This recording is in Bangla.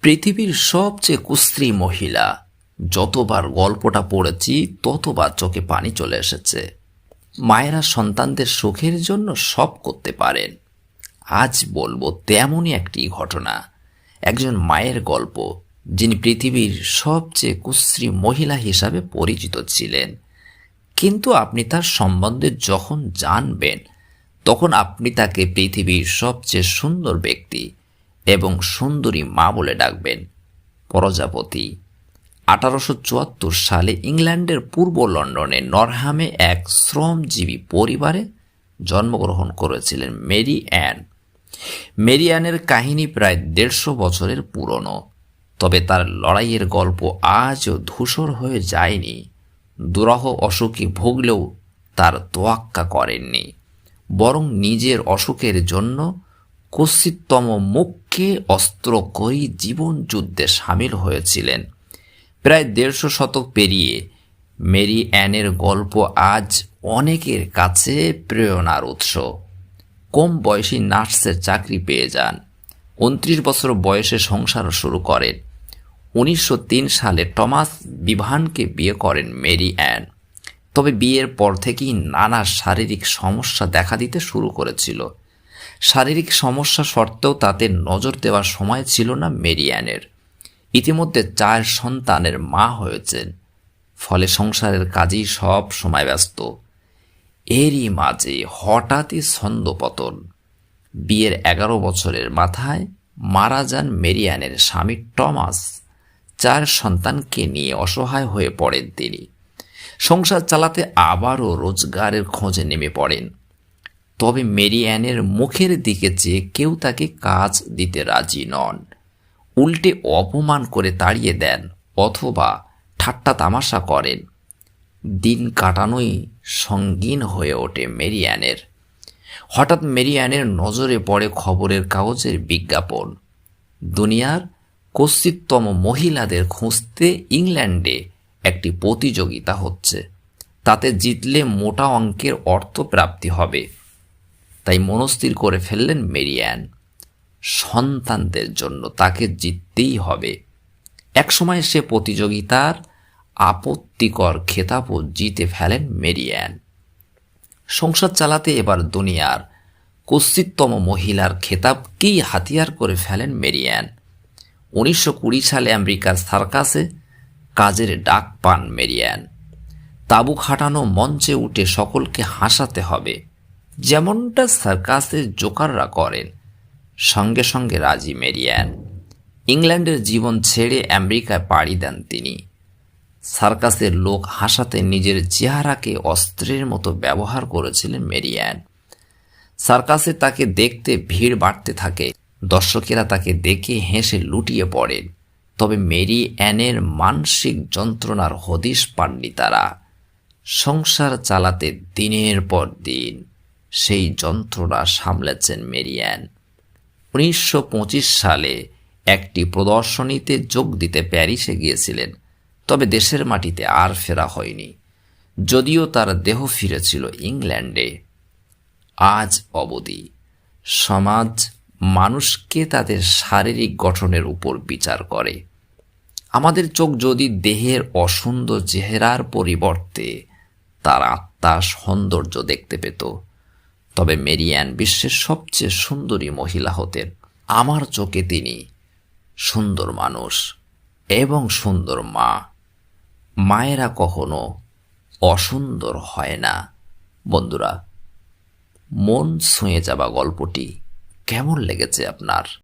পৃথিবীর সবচেয়ে কুস্ত্রী মহিলা। যতবার গল্পটা পড়েছি, ততবার চোখে পানি চলে এসেছে। মায়েরা সন্তানদের সুখের জন্য সব করতে পারেন। আজ বলব তেমনই একটি ঘটনা। একজন মায়ের গল্প, যিনি পৃথিবীর সবচেয়ে কুশ্রী মহিলা হিসাবে পরিচিত ছিলেন। কিন্তু আপনি তার সম্বন্ধে যখন জানবেন, তখন আপনি তাকে পৃথিবীর সবচেয়ে সুন্দর ব্যক্তি এবং সুন্দরী মা বলে ডাকবেন। প্রজাপতি, আঠারোশো চুয়াত্তর সালে ইংল্যান্ডের পূর্ব লন্ডনে নরহামে এক শ্রমজীবী পরিবারে জন্মগ্রহণ করেছিলেন মেরি অ্যান। মেরি অ্যানের কাহিনী প্রায় দেড়শো বছরের পুরনো, তবে তার লড়াইয়ের গল্প আজও ধূসর হয়ে যায়নি। দুরাহ অসুখে ভুগলেও তার তোয়াক্কা করেননি, বরং নিজের অসুখের জন্য কশ্চিততম মুখকে অস্ত্র করেই জীবন যুদ্ধে সামিল হয়েছিলেন। প্রায় দেড়শো শতক পেরিয়ে মেরি অ্যানের গল্প আজ অনেকের কাছে প্রেরণার উৎস। কম বয়সী নার্সের চাকরি পেয়ে যান। উনত্রিশ বছর বয়সে সংসার শুরু করেন। উনিশশো তিন সালে টমাস বিভানকে বিয়ে করেন মেরি অ্যান। তবে বিয়ের পর থেকেই নানা শারীরিক সমস্যা দেখা দিতে শুরু করেছিল। শারীরিক সমস্যা সত্ত্বেও তাতে নজর দেওয়ার সময় ছিল না মেরিয়ানের। ইতিমধ্যে চার সন্তানের মা হয়েছেন, ফলে সংসারের কাজেই সব সময় ব্যস্ত। এরই মাঝে হঠাৎই ছন্দপতন। বিয়ের এগারো বছরের মাথায় মারা যান মেরিয়ানের স্বামী টমাস। চার সন্তানকে নিয়ে অসহায় হয়ে পড়েন তিনি। সংসার চালাতে আবারও রোজগারের খোঁজে নেমে পড়েন। তবে মেরিয়ানের মুখের দিকে চেয়ে কেউ তাকে কাজ দিতে রাজি নন। উল্টে অপমান করে তাড়িয়ে দেন অথবা ঠাট্টা তামাশা করেন। দিন কাটানোই সঙ্গীন হয়ে ওঠে মেরিয়ানের। হঠাৎ মেরিয়ানের নজরে পড়ে খবরের কাগজের বিজ্ঞাপন। দুনিয়ার কশ্চিততম মহিলাদের খুঁজতে ইংল্যান্ডে একটি প্রতিযোগিতা হচ্ছে। তাতে জিতলে মোটা অঙ্কের অর্থ প্রাপ্তি হবে। তাই মনস্থির করে ফেললেন মেরিয়ান। সন্তানদের জন্য তাকে জিততেই হবে। একসময় সে প্রতিযোগিতার আপত্তিকর খেতাবও জিতে ফেলেন মেরিয়ান। সংসার চালাতে এবার দুনিয়ার কশ্চিততম মহিলার খেতাবকেই হাতিয়ার করে ফেলেন মেরিয়ান। উনিশশো কুড়ি সালে আমেরিকার সার্কাসে কাজের ডাক পান মেরিয়ান। তাবু খাটানো মঞ্চে উঠে সকলকে হাসাতে হবে। যেমনটা সার্কাসের জোকাররা করেন, সঙ্গে সঙ্গে রাজি মেরিয়ান। ইংল্যান্ডের জীবন ছেড়ে আমেরিকায় পাড়ি দেন তিনি। সার্কাসের লোক হাসাতে নিজের চেহারাকে অস্ত্রের মতো ব্যবহার করেছিলেন মেরিয়ান। সার্কাসে তাকে দেখতে ভিড় বাড়তে থাকে, দর্শকেরা তাকে দেখে হেসে লুটিয়ে পড়েন। তবে মেরি অ্যানের মানসিক যন্ত্রণার হদিশ পাননি তারা। সংসার চালাতে দিনের পর দিন। সেই যন্ত্রণা সামলেছেন মেরিয়ান। উনিশশো পঁচিশ সালে একটি প্রদর্শনীতে যোগ দিতে প্যারিসে গিয়েছিলেন, তবে দেশের মাটিতে আর ফেরা হয়নি, যদিও তার দেহ ফিরেছিল ইংল্যান্ডে। আজ অবধি সমাজ মানুষকে তাদের শারীরিক গঠনের উপর বিচার করে। আমাদের চোখ যদি দেহের অসুন্দর চেহারার পরিবর্তে তার আত্মার সৌন্দর্য দেখতে পেত তবে মেরিয়ান বিশ্বের সবচেয়ে সুন্দরী মহিলা হতেন। আমার চোখে তিনি সুন্দর মানুষ এবং সুন্দর মা। মায়েরা কখনো অসুন্দর হয় না। বন্ধুরা, মন ছুঁয়ে যাওয়া গল্পটি কেমন লেগেছে আপনার?